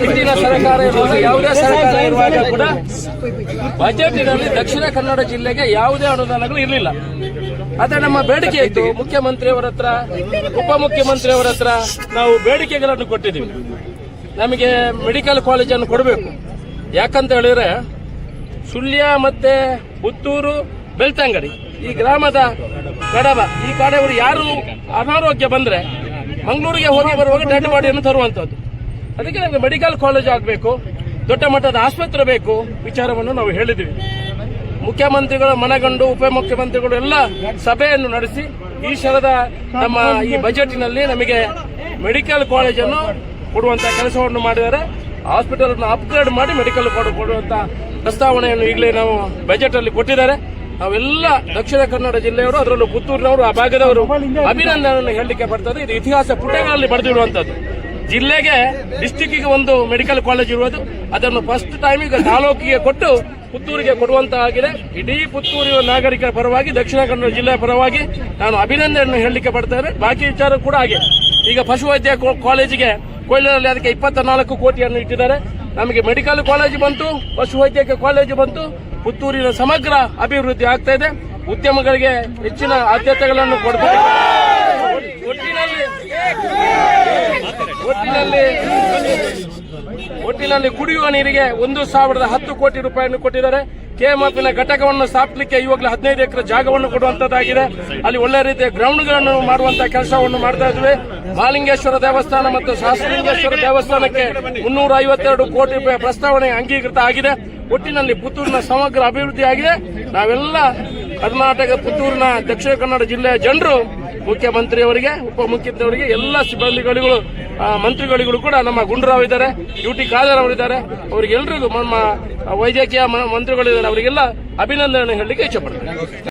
ಹಿಂದಿನ ಸರ್ಕಾರ ಇರುವಾಗ ಯಾವುದೇ ಸರ್ಕಾರ ಇರುವಾಗ ಕೂಡ ಬಜೆಟ್ನಲ್ಲಿ ದಕ್ಷಿಣ ಕನ್ನಡ ಜಿಲ್ಲೆಗೆ ಯಾವುದೇ ಅನುದಾನಗಳು ಇರಲಿಲ್ಲ. ಅದೇ ನಮ್ಮ ಬೇಡಿಕೆ ಇತ್ತು. ಮುಖ್ಯಮಂತ್ರಿಯವರ ಹತ್ರ ಉಪಮುಖ್ಯಮಂತ್ರಿಯವರ ಹತ್ರ ನಾವು ಬೇಡಿಕೆಗಳನ್ನು ಕೊಟ್ಟಿದ್ದೀವಿ. ನಮಗೆ ಮೆಡಿಕಲ್ ಕಾಲೇಜನ್ನು ಕೊಡಬೇಕು. ಯಾಕಂತ ಹೇಳಿದ್ರೆ ಸುಳ್ಯ ಮತ್ತೆ ಪುತ್ತೂರು ಬೆಳ್ತಂಗಡಿ. ಈ ಗ್ರಾಮದ ಕಡಬ, ಈ ಕಡೆಯವರು ಯಾರು ಅನಾರೋಗ್ಯ ಬಂದ್ರೆ ಮಂಗಳೂರಿಗೆ ಹೋಗಿ ಬರುವಾಗ ಡೆಡ್ ಬಾಡಿಯನ್ನು ತರುವಂತದ್ದು ಅದಕ್ಕೆ ನಮಗೆ ಮೆಡಿಕಲ್ ಕಾಲೇಜ್ ಆಗಬೇಕು, ದೊಡ್ಡ ಮಟ್ಟದ ಆಸ್ಪತ್ರೆ ಬೇಕು ವಿಚಾರವನ್ನು ನಾವು ಹೇಳಿದ್ದೀವಿ ಮುಖ್ಯಮಂತ್ರಿಗಳು, ಮನಗಂಡು, ಉಪಮುಖ್ಯಮಂತ್ರಿಗಳು ಎಲ್ಲ ಸಭೆಯನ್ನು ನಡೆಸಿ ಈ ಶರದ ನಮ್ಮ ಈ ಬಜೆಟ್ನಲ್ಲಿ ನಮಗೆ ಮೆಡಿಕಲ್ ಕಾಲೇಜನ್ನು ಕೊಡುವಂತ ಕೆಲಸವನ್ನು ಮಾಡಿದ್ದಾರೆ. ಹಾಸ್ಪಿಟಲ್ ಅಪ್ಗ್ರೇಡ್ ಮಾಡಿ ಮೆಡಿಕಲ್ ಕೊಡುವಂತ ಪ್ರಸ್ತಾವನೆಯನ್ನು ಈಗಲೇ ನಾವು ಬಜೆಟ್ ಅಲ್ಲಿ ಕೊಟ್ಟಿದ್ದಾರೆ. ನಾವೆಲ್ಲ ದಕ್ಷಿಣ ಕನ್ನಡ ಜಿಲ್ಲೆಯವರು, ಅದರಲ್ಲೂ ಪುತ್ತೂರಿನವರು, ಆ ಭಾಗದವರು ಅಭಿನಂದನೆಯನ್ನು ಹೇಳಲಿಕ್ಕೆ ಬರ್ತದೆ ಇದು. ಇತಿಹಾಸ ಪುಟಗಳಲ್ಲಿ ಬರೆದಿರುವಂತದ್ದು ಜಿಲ್ಲೆಗೆ ಡಿಸ್ಟಿಕ್ಗೆ ಒಂದು ಮೆಡಿಕಲ್ ಕಾಲೇಜ್ ಇರುವುದು. ಅದನ್ನು ಫಸ್ಟ್ ಟೈಮ್ ಈಗ ತಾಲೂಕಿಗೆ ಕೊಟ್ಟು ಪುತ್ತೂರಿಗೆ ಕೊಡುವಂತಾಗಿದೆ ಇಡೀ ಪುತ್ತೂರಿನ ನಾಗರಿಕರ ಪರವಾಗಿ, ದಕ್ಷಿಣ ಕನ್ನಡ ಜಿಲ್ಲೆಯ ಪರವಾಗಿ ನಾನು ಅಭಿನಂದನೆಯನ್ನು ಹೇಳಲಿಕ್ಕೆ ಬರ್ತೇನೆ ಬಾಕಿ ವಿಚಾರ ಕೂಡ ಹಾಗೆ. ಈಗ ಪಶುವೈದ್ಯ ಕಾಲೇಜಿಗೆ ಕೊಯ್ಲಿನಲ್ಲಿ ಅದಕ್ಕೆ ಇಪ್ಪತ್ತ ನಾಲ್ಕು ಕೋಟಿಯನ್ನು ಇಟ್ಟಿದ್ದಾರೆ. ನಮಗೆ ಮೆಡಿಕಲ್ ಕಾಲೇಜ್ ಬಂತು ಪಶುವೈದ್ಯಕೀಯ ಕಾಲೇಜು ಬಂತು. ಪುತ್ತೂರಿನ ಸಮಗ್ರ ಅಭಿವೃದ್ಧಿ ಆಗ್ತಾ ಇದೆ. ಉದ್ಯಮಗಳಿಗೆ ಹೆಚ್ಚಿನ ಆದ್ಯತೆಗಳನ್ನು ಕೊಡಬೇಕು. ಒಟ್ಟಿನಲ್ಲಿ ಕುಡಿಯುವ ನೀರಿಗೆ ಒಂದು ಸಾವಿರದ ಹತ್ತು ಕೋಟಿ ರೂಪಾಯಿಯನ್ನು ಕೊಟ್ಟಿದ್ದಾರೆ. ಕೆಎಂಎಫ್ನ ಘಟಕವನ್ನು ಸ್ಥಾಪಿಸಲಿಕ್ಕೆ ಇವಾಗಲೇ ಹದಿನೈದು ಎಕರೆ ಜಾಗವನ್ನು ಕೊಡುವಂತದ್ದಾಗಿದೆ. ಅಲ್ಲಿ ಒಳ್ಳೆ ರೀತಿಯ ಗ್ರೌಂಡ್ಗಳನ್ನು ಮಾಡುವಂತ ಕೆಲಸವನ್ನು ಮಾಡ್ತಾ ಇದ್ವಿ. ಮಾಲಿಂಗೇಶ್ವರ ದೇವಸ್ಥಾನ ಮತ್ತು ಶಾಸ್ತ್ರಿಂಗೇಶ್ವರ ದೇವಸ್ಥಾನಕ್ಕೆ ಮುನ್ನೂರ ಐವತ್ತೆರಡು ಕೋಟಿ ರೂಪಾಯಿ ಪ್ರಸ್ತಾವನೆ ಅಂಗೀಕೃತ ಆಗಿದೆ. ಒಟ್ಟಿನಲ್ಲಿ ಪುತ್ತೂರಿನ ಸಮಗ್ರ ಅಭಿವೃದ್ಧಿ ಆಗಿದೆ ನಾವೆಲ್ಲ ಕರ್ನಾಟಕ ಪುತ್ತೂರಿನ ದಕ್ಷಿಣ ಕನ್ನಡ ಜಿಲ್ಲೆಯ ಜನರು ಮುಖ್ಯಮಂತ್ರಿಯವರಿಗೆ ಉಪಮುಖ್ಯಮಂತ್ರಿಯವರಿಗೆ ಎಲ್ಲ ಸಿಬ್ಬಂದಿಗಳಿಗೂ ಆ, ಮಂತ್ರಿಗಳಿಗೂ ಕೂಡ ನಮ್ಮ ಗುಂಡೂರಾವ್ ಇದ್ದಾರೆ ಯುಟಿ ಖಾದರ್ ಅವರಿದ್ದಾರೆ ಅವರಿಗೆಲ್ಲರಿಗೂ ನಮ್ಮ ವೈದ್ಯಕೀಯ ಮಂತ್ರಿಗಳಿದ್ದಾರೆ ಅವರಿಗೆಲ್ಲ ಅಭಿನಂದನೆ ಹೇಳಲಿಕ್ಕೆ ಇಷ್ಟಪಡ್ತಾರೆ